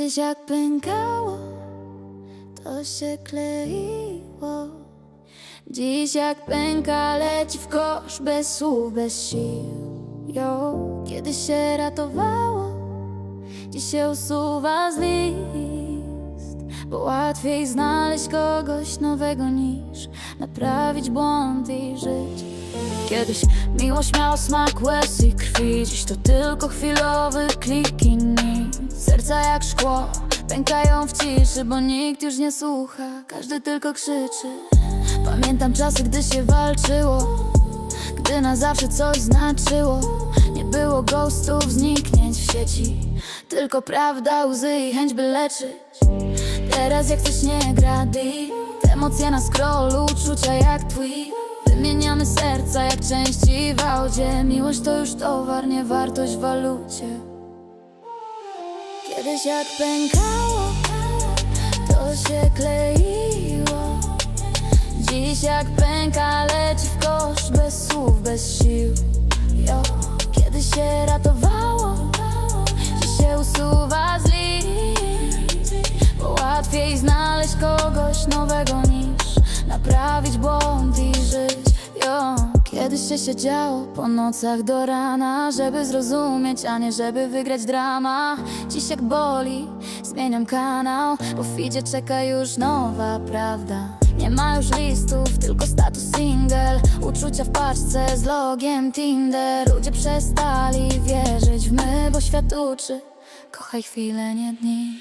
Kiedyś jak pękało, to się kleiło. Dziś jak pęka, leci w kosz bez słów, bez sił. Jo, kiedyś się ratowało, dziś się usuwa z list. Bo łatwiej znaleźć kogoś nowego niż naprawić błąd i żyć. Kiedyś miłość miała smak łez i krwi Dziś to tylko chwilowy klik i nic Serca jak szkło. Pękają w ciszy Bo nikt już nie słucha, każdy tylko krzyczy. Pamiętam czasy, gdy się walczyło. Gdy na zawsze coś znaczyło. Nie było ghostów, zniknięć w sieci. Tylko prawda, łzy i chęć by leczyć. Teraz jak coś nie gra deep Emocje na scrollu, uczucia jak tweet Wymieniamy serca jak części w audzie. Miłość to już towar, nie wartość w walucie Kiedyś jak pękało, to się kleiło Dziś jak pęka, leci w kosz bez słów, bez sił jo. Kiedyś się ratowało, dziś się usuwa z list Bo łatwiej znaleźć kogoś nowego niż Naprawić błąd Kiedyś się siedziało po nocach do rana Żeby zrozumieć, a nie żeby wygrać drama. Dziś jak boli, zmieniam kanał Bo w feedzie czeka już nowa prawda. Nie ma już listów, tylko status single. Uczucia w paczce z logiem Tinder. Ludzie przestali wierzyć w my, bo świat uczy Kochaj chwilę, nie dni.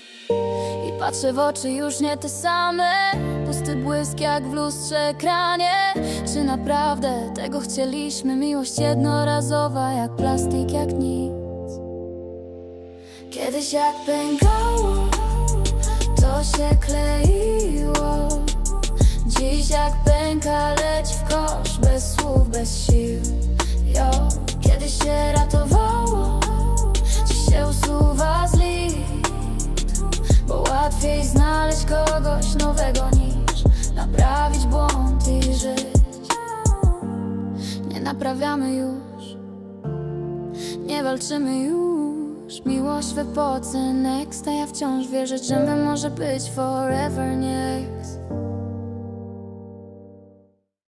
I patrzę w oczy już nie te same. Pusty błysk jak w lustrze ekranie. Czy naprawdę tego chcieliśmy? Miłość jednorazowa jak plastik, jak nic. Kiedyś jak pękało To się kleiło. Dziś jak pęka leci w kosz Bez słów, bez sił. Jo. Kiedyś się kogoś nowego niż naprawić błąd i żyć. Nie naprawiamy już, nie walczymy już. Miłość w epoce next, a ja wciąż wierzę, że my może być forever next.